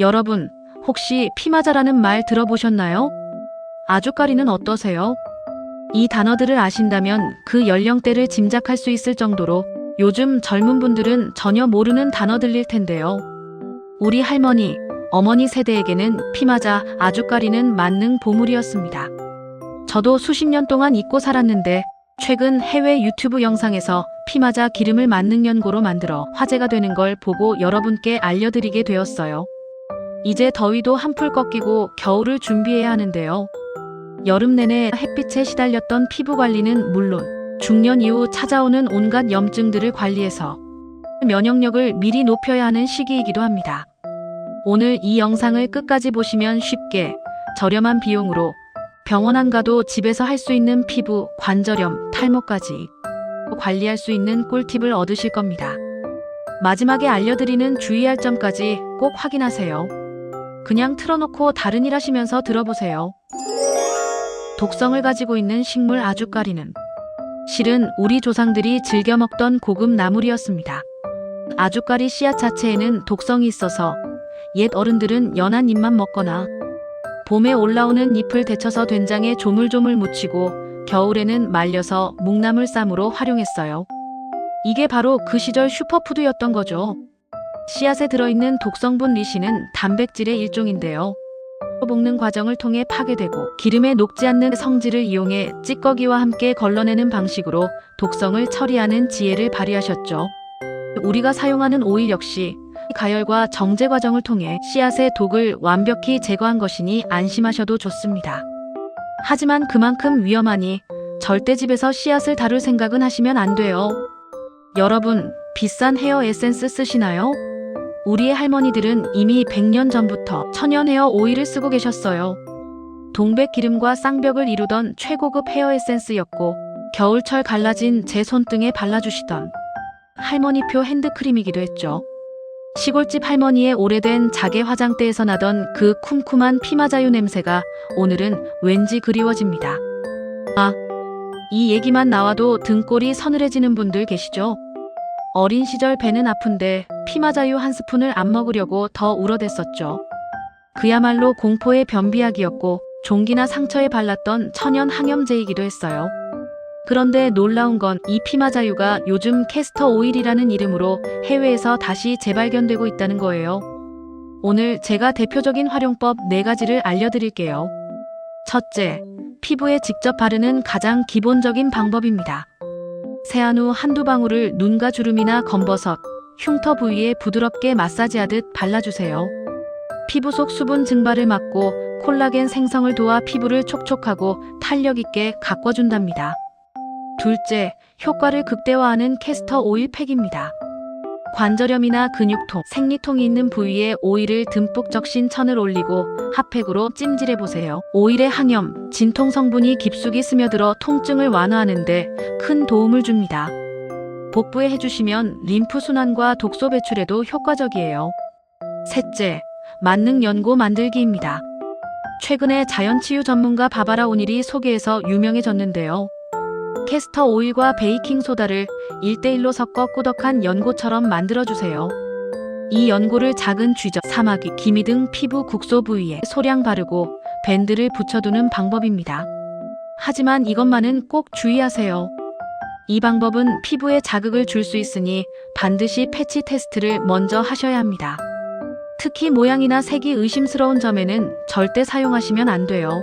여러분, 혹시 피마자라는 말 들어보셨나요? 아주까리는 어떠세요? 이 단어들을 아신다면 그 연령대를 짐작할 수 있을 정도로 요즘 젊은 분들은 전혀 모르는 단어들일 텐데요. 우리 할머니, 어머니 세대에게는 피마자, 아주까리는 만능 보물이었습니다. 저도 수십 년 동안 잊고 살았는데 최근 해외 유튜브 영상에서 피마자 기름을 만능 연고로 만들어 화제가 되는 걸 보고 여러분께 알려드리게 되었어요. 이제 더위도 한풀 꺾이고 겨울을 준비해야 하는데요. 여름 내내 햇빛에 시달렸던 피부 관리는 물론 중년 이후 찾아오는 온갖 염증들을 관리해서 면역력을 미리 높여야 하는 시기이기도 합니다. 오늘 이 영상을 끝까지 보시면 쉽게 저렴한 비용으로 병원 안 가도 집에서 할 수 있는 피부, 관절염, 탈모까지 관리할 수 있는 꿀팁을 얻으실 겁니다. 마지막에 알려드리는 주의할 점까지 꼭 확인하세요. 그냥 틀어놓고 다른 일 하시면서 들어보세요. 독성을 가지고 있는 식물 아주까리는 실은 우리 조상들이 즐겨 먹던 고급 나물이었습니다. 아주까리 씨앗 자체에는 독성이 있어서 옛 어른들은 연한 잎만 먹거나 봄에 올라오는 잎을 데쳐서 된장에 조물조물 묻히고 겨울에는 말려서 묵나물 쌈으로 활용했어요. 이게 바로 그 시절 슈퍼푸드였던 거죠. 씨앗에 들어있는 독성분 리신은 단백질의 일종인데요. 볶는 과정을 통해 파괴되고 기름에 녹지 않는 성질을 이용해 찌꺼기와 함께 걸러내는 방식으로 독성을 처리하는 지혜를 발휘하셨죠. 우리가 사용하는 오일 역시 가열과 정제 과정을 통해 씨앗의 독을 완벽히 제거한 것이니 안심하셔도 좋습니다. 하지만 그만큼 위험하니 절대 집에서 씨앗을 다룰 생각은 하시면 안 돼요. 여러분, 비싼 헤어 에센스 쓰시나요? 우리의 할머니들은 이미 100년 전부터 천연 헤어 오일을 쓰고 계셨어요. 동백 기름과 쌍벽을 이루던 최고급 헤어 에센스였고 겨울철 갈라진 제 손등에 발라주시던 할머니표 핸드크림이기도 했죠. 시골집 할머니의 오래된 자개 화장대에서 나던 그 쿰쿰한 피마자유 냄새가 오늘은 왠지 그리워집니다. 아, 이 얘기만 나와도 등골이 서늘해지는 분들 계시죠? 어린 시절 배는 아픈데 피마자유 한 스푼을 안 먹으려고 더 울어댔었죠. 그야말로 공포의 변비약이었고 종기나 상처에 발랐던 천연 항염제이기도 했어요. 그런데 놀라운 건 이 피마자유가 요즘 캐스터 오일이라는 이름으로 해외에서 다시 재발견되고 있다는 거예요. 오늘 제가 대표적인 활용법 4가지를 알려드릴게요. 첫째, 피부에 직접 바르는 가장 기본적인 방법입니다. 세안 후 한두 방울을 눈과 주름이나 검버섯, 흉터 부위에 부드럽게 마사지하듯 발라주세요. 피부 속 수분 증발을 막고 콜라겐 생성을 도와 피부를 촉촉하고 탄력 있게 가꿔준답니다. 둘째, 효과를 극대화하는 캐스터 오일 팩입니다. 관절염이나 근육통, 생리통이 있는 부위에 오일을 듬뿍 적신 천을 올리고 핫팩으로 찜질해 보세요. 오일의 항염, 진통 성분이 깊숙이 스며들어 통증을 완화하는데 큰 도움을 줍니다. 복부에 해주시면 림프 순환과 독소 배출에도 효과적이에요. 셋째, 만능 연고 만들기입니다. 최근에 자연치유 전문가 바바라 오닐이 소개해서 유명해졌는데요. 캐스터 오일과 베이킹 소다를 1대1로 섞어 꾸덕한 연고처럼 만들어주세요. 이 연고를 작은 쥐저, 사마귀, 기미 등 피부 국소 부위에 소량 바르고 밴드를 붙여두는 방법입니다. 하지만 이것만은 꼭 주의하세요. 이 방법은 피부에 자극을 줄 수 있으니 반드시 패치 테스트를 먼저 하셔야 합니다. 특히 모양이나 색이 의심스러운 점에는 절대 사용하시면 안 돼요.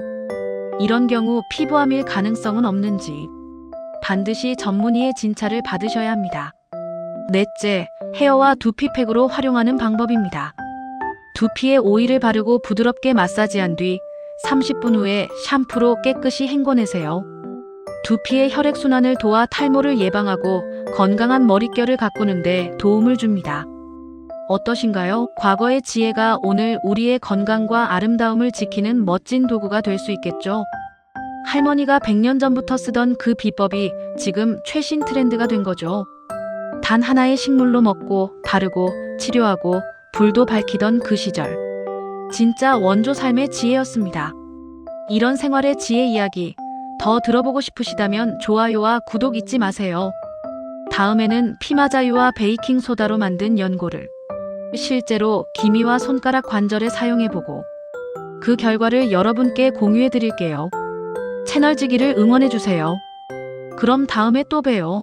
이런 경우 피부암일 가능성은 없는지 반드시 전문의의 진찰을 받으셔야 합니다. 넷째, 헤어와 두피팩으로 활용하는 방법입니다. 두피에 오일을 바르고 부드럽게 마사지한 뒤 30분 후에 샴푸로 깨끗이 헹궈내세요. 두피의 혈액순환을 도와 탈모를 예방하고 건강한 머릿결을 가꾸는데 도움을 줍니다. 어떠신가요? 과거의 지혜가 오늘 우리의 건강과 아름다움을 지키는 멋진 도구가 될 수 있겠죠? 할머니가 100년 전부터 쓰던 그 비법이 지금 최신 트렌드가 된 거죠. 단 하나의 식물로 먹고 바르고 치료하고 불도 밝히던 그 시절. 진짜 원조 삶의 지혜였습니다. 이런 생활의 지혜 이야기 더 들어보고 싶으시다면 좋아요와 구독 잊지 마세요. 다음에는 피마자유와 베이킹 소다로 만든 연고를 실제로 기미와 손가락 관절에 사용해보고 그 결과를 여러분께 공유해드릴게요. 채널지기를 응원해주세요. 그럼 다음에 또 봬요.